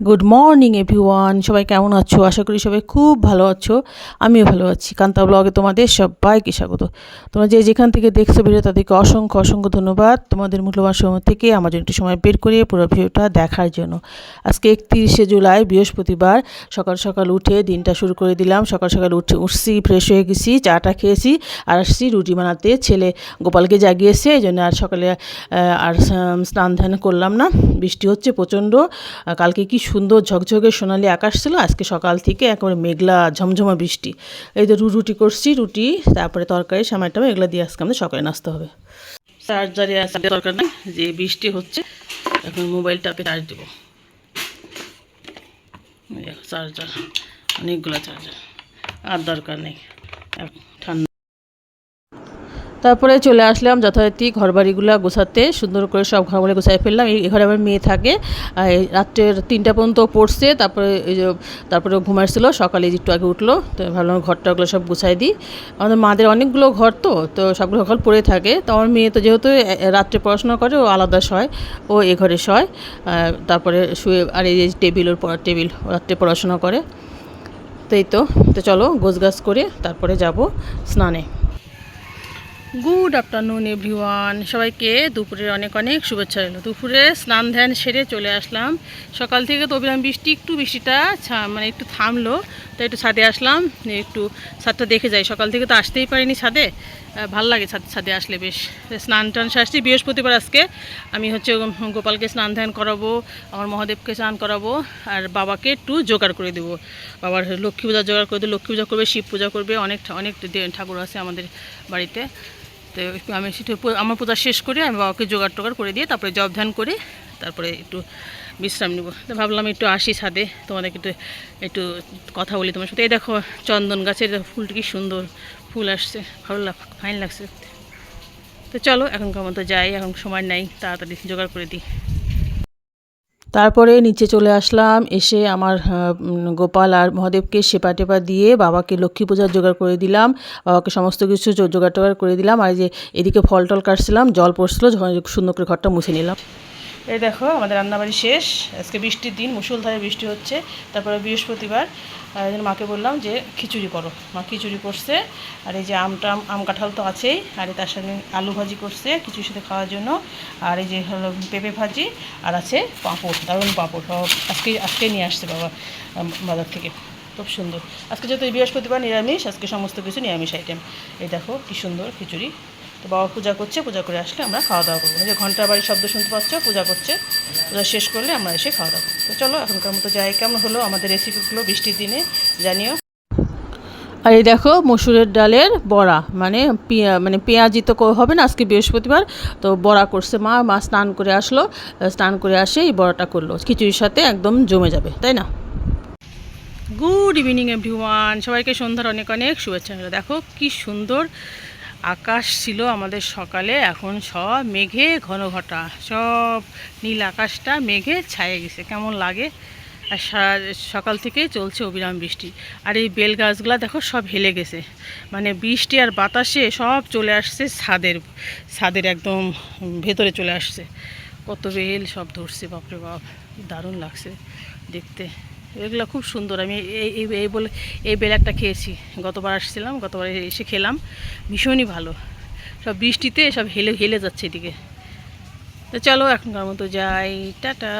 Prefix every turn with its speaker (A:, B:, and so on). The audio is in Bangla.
A: গুড মর্নিং এভরিওয়ান সবাই কেমন আছো? আশা করি সবাই খুব ভালো আছো। আমিও ভালো আছি। কান্তা ব্লগে তোমাদের সবাইকে স্বাগত। তোমরা যে যেখান থেকে দেখছ ভিডিও, তাদেরকে অসংখ্য অসংখ্য ধন্যবাদ। তোমাদের মূল্যবান সময় থেকে আমার জন্য একটু সময় বের করে পুরো ভিডিওটা দেখার জন্য। আজকে একত্রিশে জুলাই, বৃহস্পতিবার। সকাল সকাল উঠে দিনটা শুরু করে দিলাম। সকাল সকাল উঠে উঠছি ফ্রেশ হয়ে গেছি চাটা খেয়েছি আর আসছি রুটি বানাতে। ছেলে গোপালকে জাগিয়েছে, এই জন্য আর সকালে আর স্নান ধ্যান করলাম না। বৃষ্টি হচ্ছে প্রচণ্ড। কালকে কি সুন্দর ঝকঝকে সোনালি আকাশ ছিল। আজকে সকাল থেকে একেবারে মেঘলা, ঝমঝমা বৃষ্টি। এই যে রুটি করছি, রুটি, তারপরে তরকারি সামাইটা এগুলো দিয়ে আজকে আমাদের সকালে নাস্তা হবে। চার্জারে আছে দরকার নেই, যে বৃষ্টি হচ্ছে, এখন মোবাইলটাকে চার্জ দেবো। চার্জার অনেকগুলো চার্জার আর দরকার নেই। ঠান্ডা তারপরে চলে আসলাম যথারীতি ঘরবাড়িগুলো গোছাতে, সুন্দর করে সব ঘরবাড়ি গোছাই ফেললাম। এই ঘরে আমার মেয়ে থাকে রাত্রের তিনটা পর্যন্ত পড়ছে, তারপরে এই যে, তারপরে ঘুমাইছিল, সকালে একটু আগে উঠল, তো ভাবলাম ঘরটা ওগুলো সব গুছাই দিই। আমাদের মাদের অনেকগুলো ঘর তো তো সবগুলো ঘর পড়ে থাকে। তো আমার মেয়ে তো যেহেতু রাত্রে পড়াশোনা করে, ও আলাদা শয়, ও এ ঘরে শয় তারপরে শুয়ে, আর এই যে টেবিল ওর টেবিল রাত্রে পড়াশোনা করে। তো এই তো তো চলো গোছগাছ করে তারপরে যাব স্নানে। গুড আফটারনুন এভরিওয়ান সবাইকে দুপুরে অনেক অনেক শুভেচ্ছা রইল। দুপুরে স্নান ধ্যান সেরে চলে আসলাম। সকাল থেকে তো বৃষ্টি, একটু বৃষ্টিটা মানে একটু থামলো। তো একটু ছাদে আসলাম একটু ছাদটা দেখে যাই। সকাল থেকে তো আসতেই পারিনি ছাদে। ভালো লাগে ছাদ ছাদে আসলে বেশ। স্নান টান সে আসছি। বৃহস্পতিবার আজকে। আমি হচ্ছে গোপালকে স্নান ধ্যান করাবো, আমার মহাদেবকে স্নান করাবো, আর বাবাকে একটু জোগাড় করে দেবো। বাবার লক্ষ্মী পূজা জোগাড় করে দেবো। লক্ষ্মী পূজা করবে, শিব পূজা করবে, অনেক অনেক ঠাকুর আছে আমাদের বাড়িতে। তো আমি সেটা আমার পূজা শেষ করে আমি বাবাকে জোগাড় টোগাড় করে দিয়ে তারপরে জব ধ্যান করে তারপরে একটু বিশ্রাম নেব। তো ভাবলাম একটু আসি ছাদে, তোমাদেরকে একটু একটু কথা বলি তোমার সাথে। এই দেখো, চন্দন গাছের ফুলটা কি সুন্দর ফুল আসছে, ভালো লাগ, ফাইন লাগছে। তো চলো, এখনকার মতো যাই, এখন সময় নাই, তাড়াতাড়ি জোগাড় করে দিই। তারপরে নিচে চলে আসলাম, এসে আমার গোপাল আর মহাদেবকে সেপা টেপা দিয়ে বাবাকে লক্ষ্মী পূজার জোগাড় করে দিলাম, বাবাকে সমস্ত কিছু জোগাড় টোগাড় করে দিলাম, আর যে এদিকে ফল টল কাটছিলাম, জল পড়ছিল সুন্দর করে ঘরটা মুছে নিলাম। এই দেখো, আমাদের রান্নাবাড়ি শেষ। আজকে বৃষ্টির দিন মুসুলধারে বৃষ্টি হচ্ছে। তারপরে বৃহস্পতিবার এই মাকে বললাম যে খিচুড়ি করো। মা খিচুড়ি করছে, আর এই যে আমটা আম কাঁঠাল তো আছেই, আর তার সঙ্গে আলু ভাজি করছে খিচুড়ির সাথে খাওয়ার জন্য। আর এই যে হলো পেঁপে ভাজি, আর আছে পাঁপড়, দারুণ পাঁপড়। আজকে আজকে নিয়ে আসছে বাবা বাজার থেকে। খুব সুন্দর। আজকে যেহেতু বৃহস্পতিবার নিরামিষ, আজকে সমস্ত কিছু নিরামিষ আইটেম এই দেখো কি সুন্দর খিচুড়ি। তো বাবা পূজা করছে, পূজা করে আসলে আমরা খাওয়া দাওয়া করব যে ঘণ্টা বাড়ির শব্দ শুনতে পাচ্ছ, পূজা করছে। পূজা শেষ করলে আমরা এসে খাওয়া দাওয়া তো চলো, এখনকার মতো যাই, কেমন হলো আমাদের রেসিপিগুলো বৃষ্টির দিনে, জানিও। আর এই দেখো, মসুরের ডালের বড়া মানে পেঁয়া মানে পেঁয়াজি তো হবে না আজকে বৃহস্পতিবার, তো বড়া করছে মা মা স্নান করে আসলো, স্নান করে আসে এই বড়াটা করল। খিচুড়ির সাথে একদম জমে যাবে, তাই না? গুড ইভিনিং এভরিওয়ান সবাইকে সন্ধ্যার অনেক অনেক শুভেচ্ছা। দেখো, কি সুন্দর আকাশ ছিল আমাদের সকালে, এখন সব মেঘে ঘন ঘটা। সব নীল আকাশটা মেঘে ছায়ে গেছে। কেমন লাগে? আর সকাল থেকে চলছে অবিরাম বৃষ্টি। আর এই বেল গাছগুলা দেখো সব হেলে গেছে। মানে বৃষ্টি আর বাতাসে সব চলে আসছে ছাদের ছাদের একদম ভেতরে চলে আসছে। কত বেল সব ধরছে, বাপরে বাপ। দারুণ লাগছে দেখতে। এগুলো খুব সুন্দর। আমি এই এই বলে, এই বেলাকটা খেয়েছি। গতবার আসছিলাম, গতবার এসে খেলাম। ভীষণই ভালো। সব বৃষ্টিতে সব হেলে হেলে যাচ্ছে এদিকে। তো চলো এখনকার মতো যাই। টাটা।